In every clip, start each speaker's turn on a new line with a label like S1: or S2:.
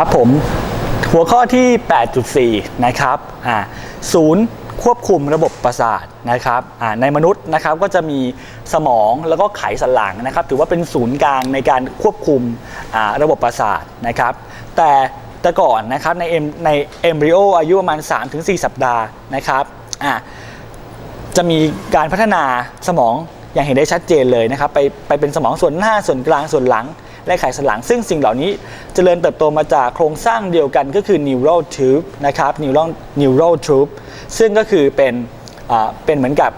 S1: ครับผมหัวข้อที่ 8.4 นะครับอ่าศูนย์ควบคุมระบบประสาทนะครับอ่าในมนุษย์นะครับก็จะมีสมองแล้วก็ไขสันหลังนะครับ ถือว่าเป็นศูนย์กลางในการควบคุมอ่าระบบประสาทนะครับ แต่แต่ก่อนนะครับในเอ็มในเอมบริโออายุประมาณ 3-4 สัปดาห์นะครับอ่าจะมีการพัฒนาสมองอย่างเห็นได้ชัดเจนเลยนะครับ ไปไปเป็นสมองส่วนหน้าส่วนกลางส่วนหลัง และไขสันหลัง ซึ่งสิ่งเหล่านี้เจริญเติบโตมาจากโครงสร้างเดียวกันก็คือ neural tube นะครับ neural neural tube ซึ่งก็คือเป็นอ่าเป็นเหมือนกับ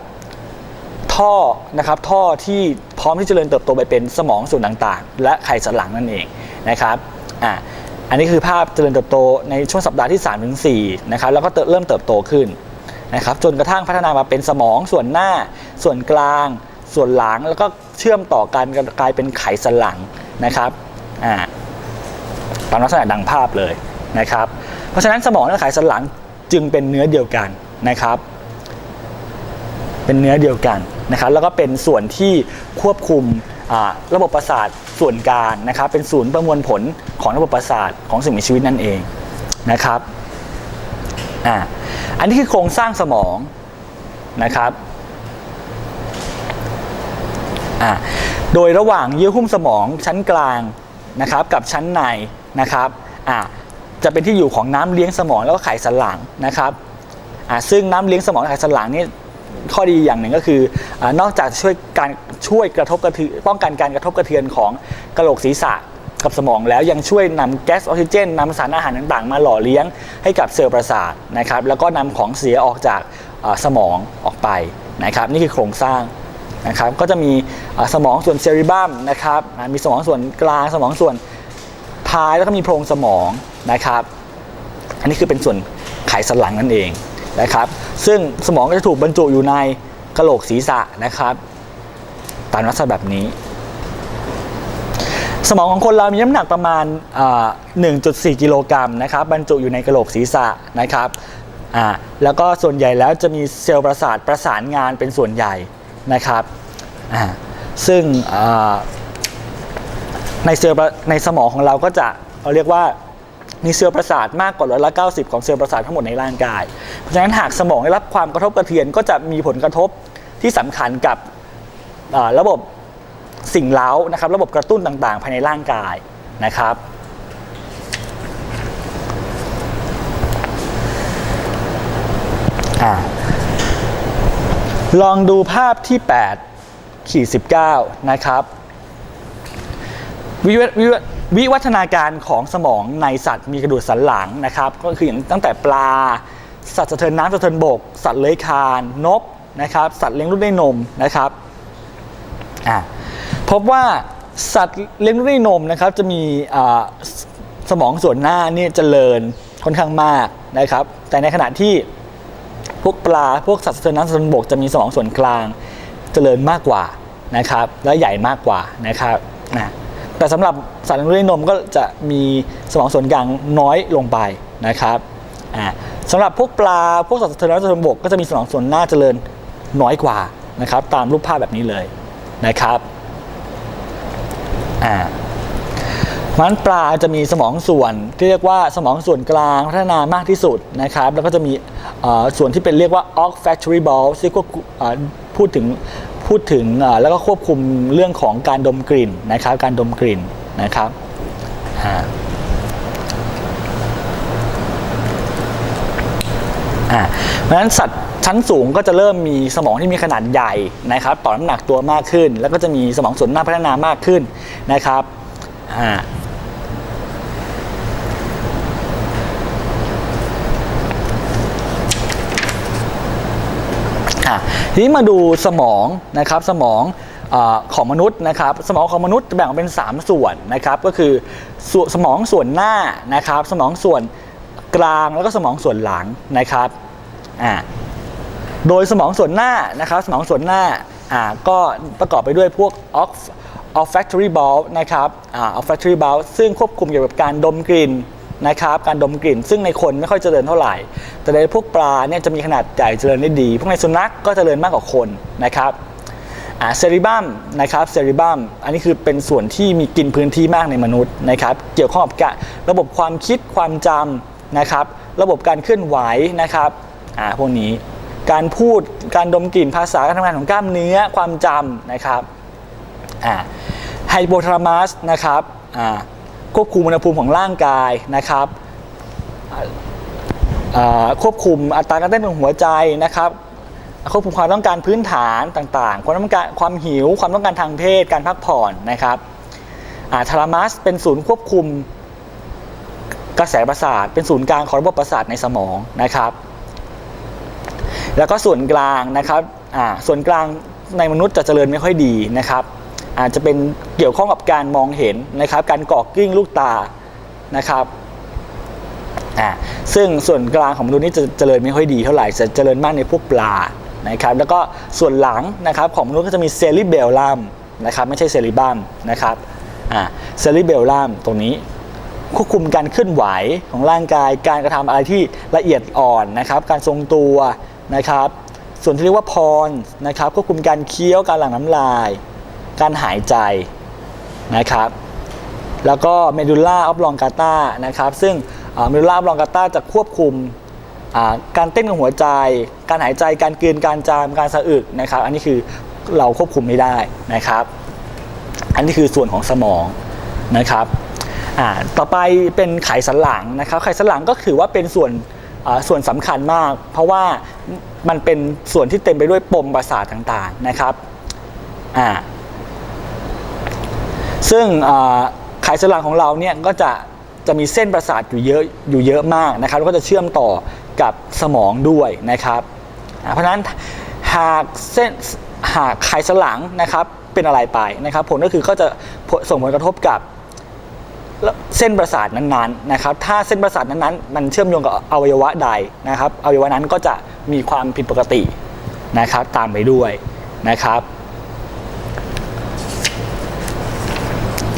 S1: ท่อนะครับท่อที่พร้อมที่จะเจริญเติบโตไปเป็นสมองส่วนต่างๆ และไขสันหลังนั่นเองนะครับอ่าอันนี้คือภาพเจริญเติบโตในช่วงสัปดาห์ที่3-4นะครับแล้วก็เติบเริ่มเติบโตขึ้นนะครับจนกระทั่งพัฒนามาเป็นสมองส่วนหน้า ส่วนกลาง ส่วนหลังแล้วก็เชื่อมต่อกันกลายเป็นไขสันหลัง นะครับอ่าตามลักษณะดังภาพเลยนะครับ เพราะฉะนั้นสมองและไขสันหลังจึงเป็นเนื้อเดียวกันนะครับ เป็นเนื้อเดียวกันนะครับ แล้วก็เป็นส่วนที่ควบคุมระบบประสาทส่วนกลางนะครับ เป็นศูนย์ประมวลผลของระบบประสาทของสิ่งมีชีวิตนั่นเองนะครับอ่าอันนี้คือโครงสร้างสมองนะครับอ่า โดยระหว่างเยื่อหุ้มสมองชั้นกลางนะครับกับชั้นในนะครับจะเป็นที่อยู่ของน้ำเลี้ยงสมองแล้วก็ไขสันหลังนะครับซึ่งน้ำเลี้ยงสมองไขสันหลังนี่ข้อดีอย่างหนึ่งก็คืออนอกจากช่วยการช่วยกระทบกระเทือนป้องกันการกระทบกระเทือนของกระโหลกศีรษะกับสมองแล้วยังช่วยนำแก๊สออกซิเจนนำสารอาหารต่างๆ มาหล่อเลี้ยงให้กับเซลล์ประสาทนะครับแล้วก็นำของเสียออกจากสมองออกไปนะครับนี่คือโครงสร้าง นะครับก็จะมีสมองส่วนเซริบัมนะครับมีสมองส่วนกลางสมองส่วนท้ายแล้วก็มีโพรงสมองนะครับ อันนี้คือเป็นส่วนไขสันหลังนั่นเองนะครับ ซึ่งสมองก็จะถูกบรรจุอยู่ในกระโหลกศีรษะนะครับตามลักษณะแบบนี้ สมองของคนเรามีน้ำหนักประมาณอ่า1.4 กิโลกรัมนะครับ บรรจุอยู่ในกระโหลกศีรษะนะครับแล้วก็ส่วนใหญ่แล้วจะมีเซลล์ประสาทประสานงานเป็นส่วนใหญ่ นะครับซึ่งในเซลล์ในสมองของเราก็จะเราเรียกว่ามีเซลล์ประสาทมากกว่าร้อยละ90 ของเซลล์ประสาททั้งหมดในร่างกาย เพราะฉะนั้นหากสมองได้รับความกระทบกระเทือนก็จะมีผลกระทบที่สำคัญกับระบบสิ่งเล้านะครับระบบกระตุ้นต่างๆ ภายในร่างกายนะครับ อ่า ลองดูภาพที่8ขีด19 นะครับ วิววิววิวัฒนาการของสมองในสัตว์มีกระดูกสันหลังนะครับ ก็คืออย่างตั้งแต่ปลา สัตว์สะเทินน้ำสะเทินบก สัตว์เลื้อยคลานนกนะครับ สัตว์เลี้ยงลูกด้วยนมนะครับพบว่าสัตว์เลี้ยงลูกด้วยนมนะครับ จะมีสสมองส่วนหน้านี่เจริญค่อนข้างมากนะครับ แต่ในขณะที่ พวกปลาพวกสัตว์สนน้ำสนบกจะมีสมองส่วนกลางเจริญมากกว่านะครับ และใหญ่มากกว่านะครับนะแต่สำหรับสัตว์เลี้ยงนมก็จะมีสมองส่วนกลางน้อยลงไปนะครับอ่าสำหรับพวกปลาพวกสัตว์สะเทินน้ำสะเทินบกก็จะมีสมองส่วนหน้าเจริญน้อยกว่านะครับ ตามรูปภาพแบบนี้เลยนะครับอ่า เพราะฉะนั้นปลาจะมีสมองส่วนที่เรียกว่าสมองส่วนกลางพัฒนามากที่สุดนะครับแล้วก็จะมีส่วนที่เป็นเรียกว่า olfactory bulb ที่ควบคุมเอ่อพูดถึงพูดถึงแล้วก็ควบคุมเรื่องของการดมกลิ่นนะครับการดมกลิ่นนะครับเพราะฉะนั้นสัตว์ชั้นสูงก็จะเริ่มมีสมองที่มีขนาดใหญ่นะครับต่อน้ำหนักตัวมากขึ้น แล้วก็จะมีสมองส่วนหน้าพัฒนามากขึ้นนะครับ อ่า อะทีนี้มาดูสมองนะครับสมองอของมนุษย์นะครับ สมองของมนุษย์แบ่งออกเป็น 3 ส่วนนะครับ ก็คือสสมองส่วนหน้านะครับ สมองส่วนกลางแล้วก็สมองส่วนหลังนะครับอ่าโดยสมองส่วนหน้านะครับ สมองส่วนหน้าอ่าก็ประกอบไปด้วยพวก olf- olfactory bulb นะครับอ่า olfactory bulb ซึ่งควบคุมเกี่ยวกับการดมกลิ่นนะครับ การดมกลิ่น ซึ่งในคนไม่ค่อยเจริญเท่าไหร่ แต่ในพวกปลาเนี่ยจะมีขนาดใหญ่เจริญได้ดี พวกในสุนัขก็เจริญมากกว่าคนนะครับเซริบัมนะครับเซริบัมอันนี้คือเป็นส่วนที่มีกินพื้นที่มากในมนุษย์นะครับ เกี่ยวข้องกับระบบความคิดความจำนะครับ ระบบการเคลื่อนไหวนะครับอ่าพวกนี้การพูดการดมกลิ่นภาษาการทำงานของกล้ามเนื้อความจำนะครับอ่าไฮโปทาลามัสนะครับอ่าควบคุมอุณหภูมิของร่างกายนะครับ ควบคุมอัตราการเต้นของหัวใจนะครับควบคุมความต้องการพื้นฐานต่างๆ ความต้องการความหิว ความต้องการทางเพศ การพักผ่อนนะครับทารามัสเป็นศูนย์ควบคุมกระแสประสาท เป็นศูนย์กลางของระบบประสาทในสมองนะครับ แล้วก็ส่วนกลางนะครับส่วนกลางในมนุษย์จะเจริญไม่ค่อยดีนะครับ อาจจะเป็นเกี่ยวข้องกับการมองเห็นนะครับ การกอกกลิ้งลูกตานะครับ อ่าซึ่งส่วนกลางของมนุษย์นี่จะเจริญไม่ค่อยดีเท่าไหร่จะเจริญมากในพวกปลานะครับแล้วก็ส่วนหลังนะครับของมนุษย์ก็จะมีเซริเบลลัมนะครับไม่ใช่เซริบัมนะครับอ่าเซริเบลลัมตรงนี้ควบคุมการเคลื่อนไหวของร่างกายการกระทำอะไรที่ละเอียดอ่อนนะครับการทรงตัวนะครับส่วนที่เรียกว่าพรนะครับควบคุมการเคี้ยวการหลั่งน้ำลาย การหายใจนะครับแล้วก็เมดูล่าออฟลองกาตานะครับซึ่ง เมดูล่าออฟลองกาต้าจะควบคุมการเต้นของหัวใจ การหายใจการกลืนการจามการสะอึกนะครับ อันนี้คือเราควบคุมไม่ได้นะครับ อันนี้คือส่วนของสมองนะครับต่อไปเป็นไขสันหลังนะครับ ไขสันหลังก็ถือว่าเป็นส่วนส่วนสำคัญมาก เพราะว่ามันเป็นส่วนที่เต็มไปด้วยปมประสาทต่างๆนะครับซึ่งไขสันหลังของเราเนี่ยก็จะ จะมีเส้นประสาทอยู่เยอะอยู่เยอะมากนะครับแล้วก็จะเชื่อมต่อกับสมองด้วยนะครับ เพราะฉะนั้นหากเส้นหากไขสันหลังนะครับเป็นอะไรไปนะครับ ผลก็คือก็จะส่งผลกระทบกับเส้นประสาทนั้นๆนะครับ ถ้าเส้นประสาทนั้นๆ มันเชื่อมโยงกับอวัยวะใดนะครับ อวัยวะนั้นก็จะมีความผิดปกตินะครับ ตามไปด้วยนะครับ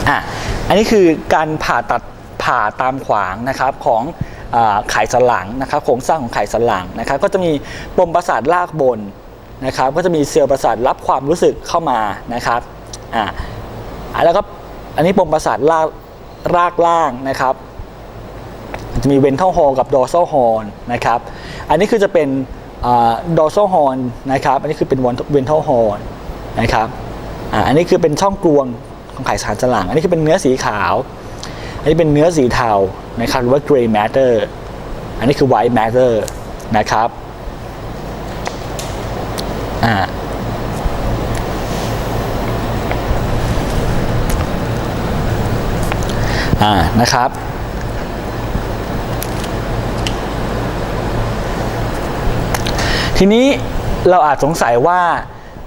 S1: อะอันนี้คือการผ่าตัด ผ่าตามขวางนะครับของไขสันหลังนะครับโครงสร้างของไขสันหลังนะครับ ก็จะมีปมประสาทรากบนนะครับ ก็จะมีเซลล์ประสาทรับความรู้สึกเข้ามานะครับอ่าแล้วก็อันนี้ปมประสาทรากรากล่างนะครับ จะมีเวนทัลฮอลกับดอร์ซัลฮอลนะครับ อันนี้คือจะเป็นดอร์ซัลฮอลนะครับ อันนี้คือเป็นเวนทัลฮอลนะครับอ่าอันนี้คือเป็นช่องกลวงของไขสันหลัง อันนี้คือเป็นเนื้อสีขาว อันนี้เป็นเนื้อสีเทานะครับหรือว่า gray matter อันนี้คือ white matter นะครับอ่าอ่านะครับทีนี้เราอาจสงสัยว่า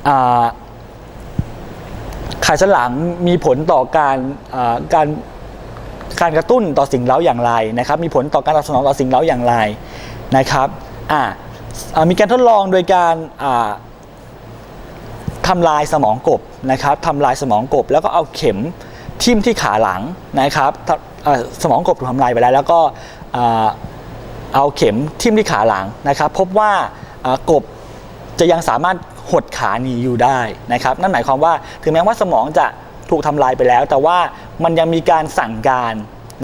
S1: อ่าไขสันหลังมีผลต่อการการ การกระตุ้นต่อสิ่งเล้าอย่างไรนะครับ มีผลต่อการตอบสนองต่อสิ่งเล้าอย่างไรนะครับอ่ามีการทดลองโดยการอ่าทำลายสมองกบนะครับทำลายสมองกบ แล้วก็เอาเข็มทิ่มที่ขาหลังนะครับสมองกบถูกทำลายไปแล้ว แล้วก็เอาเข็มทิ่มที่ขาหลังนะครับ พบว่ากบจะยังสามารถหดขาหนีอยู่ได้นะครับ นั่นหมายความว่าถึงแม้ว่าสมองจะ ถูกทำลายไปแล้ว แต่ว่ามันยังมีการสั่งการ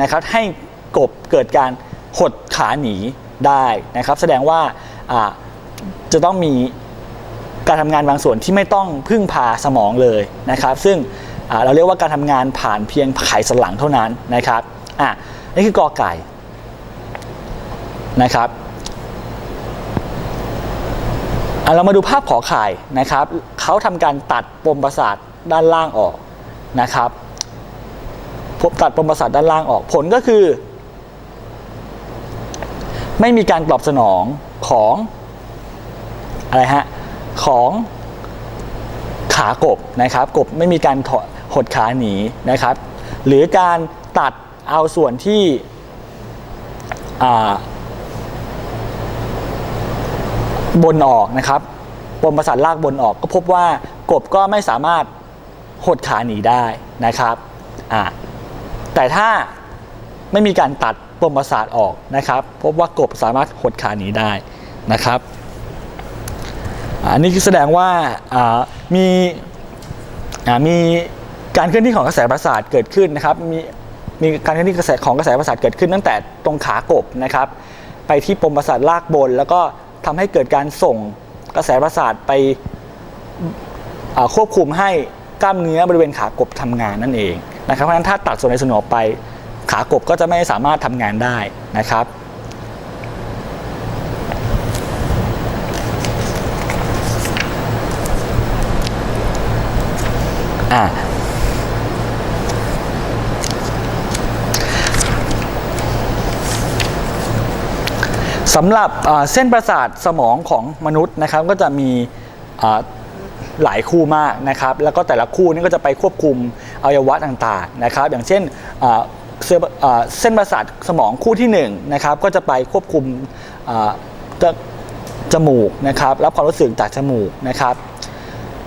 S1: นะครับให้กบเกิดการหดขาหนีได้นะครับ แสดงว่าจะต้องมีการทำงานบางส่วนที่ไม่ต้องพึ่งพาสมองเลยนะครับ ซึ่งเราเรียกว่าการทำงานผ่านเพียงไขสันหลังเท่านั้นนะครับอะนี่คือกอไก่นะครับอะเรามาดูภาพขอไข่นะครับเขาทำการตัดปมประสาทด้านล่างออก นะครับพบตัดปมประสาทด้านล่างออกผลก็คือ ไม่มีการตอบสนองของอะไรฮะของขากบนะครับ กบไม่มีการถอดหดขาหนีนะครับ หรือการตัดเอาส่วนที่บนออกนะครับปมประสาทลากบนออกก็พบว่ากบก็ไม่สามารถ หดขาหนีได้นะครับอ่าแต่ถ้าไม่มีการตัดปมประสาทออกนะครับพบว่ากบสามารถหดขาหนีได้นะครับอันนี้แสดงว่ามีมีการเคลื่อนที่ของกระแสประสาทเกิดขึ้นนะครับมีมีการเคลื่อนที่กระแสของกระแสประสาทเกิดขึ้น ตั้งแต่ตรงขากบนะครับ ไปที่ปมประสาทลากบน แล้วก็ทำให้เกิดการส่งกระแสประสาทไปควบคุมให้ กล้ามเนื้อบริเวณขากบทำงานนั่นเองนะครับเพราะฉะนั้นถ้าตัดส่วนใดส่วนหนึ่งออกไป ขากบก็จะไม่สามารถทำงานได้นะครับอ่าสำหรับเส้นประสาทสมองของมนุษย์นะครับก็จะมีอ่า หลายคู่มากนะครับแล้วก็แต่ละคู่นี่ก็จะไปควบคุมอวัยวะต่างๆนะครับ อย่างเช่นเส้นประสาทสมองคู่ที่1นะครับก็จะไปควบคุมจมูกนะครับรับความรู้สึกจากจมูกนะครับ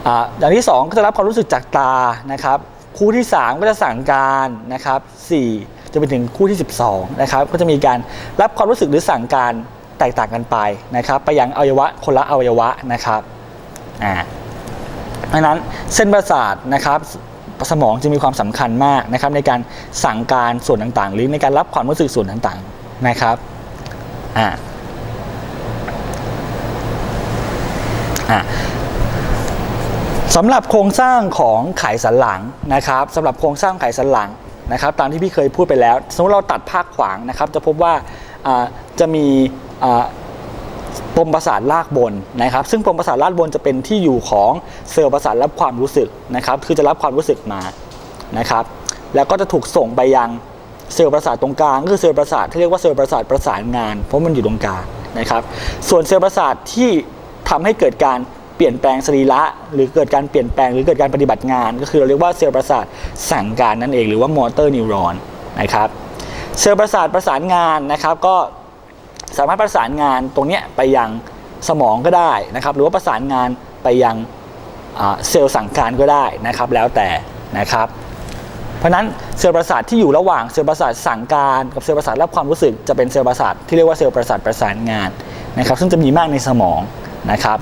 S1: อ่าอย่างที่ 2 ก็จะรับความรู้สึกจากตานะครับ คู่ที่ 3 ก็จะสั่งการนะครับ4จะไปถึงคู่ที่ 12นะครับก็จะมีการรับความรู้สึกหรือสั่งการแตกต่างกันไปนะครับ ไปยังอวัยวะคนละอวัยวะนะครับอ่า เพราะนั้นเส้นประสาทนะครับสมองจึงมีความสำคัญมากนะครับในการสั่งการส่วนต่างๆ หรือในการรับความรู้สึกส่วนต่างๆนะครับอ่าอ่าสำหรับโครงสร้างของไขสันหลังนะครับสำหรับโครงสร้างไขสันหลังนะครับตามที่พี่เคยพูดไปแล้ว สมมติเราตัดภาคขวางนะครับ จะพบว่าจะมี ปมประสาทลากบนนะครับ ซึ่งปมประสาทลากบนจะเป็นที่อยู่ของเซลล์ประสาทรับความรู้สึกนะครับ คือจะรับความรู้สึกมานะครับ แล้วก็จะถูกส่งไปยังเซลล์ประสาทตรงกลางคือเซลล์ประสาทที่เรียกว่าเซลล์ประสาทประสานงาน เพราะมันอยู่ตรงกลางนะครับ ส่วนเซลล์ประสาทที่ทำให้เกิดการเปลี่ยนแปลงสรีระหรือเกิดการเปลี่ยนแปลงหรือเกิดการปฏิบัติงาน ก็คือเราเรียกว่าเซลล์ประสาทสั่งการนั่นเองหรือว่ามอเตอร์นิวรอนนะครับ เซลล์ประสาทประสานงานนะครับก็ สามารถประสานงานตรงนี้ไปยังสมองก็ได้นะครับ หรือว่าประสานงานไปยังเซลล์สั่งการก็ได้นะครับ แล้วแต่นะครับ เพราะฉะนั้นเซลล์ประสาทที่อยู่ระหว่างเซลล์ประสาทสั่งการกับเซลล์ประสาทรับความรู้สึกจะเป็นเซลล์ประสาทที่เรียกว่าเซลล์ประสาทประสานงานนะครับ ซึ่งจะมีมากในสมองนะครับ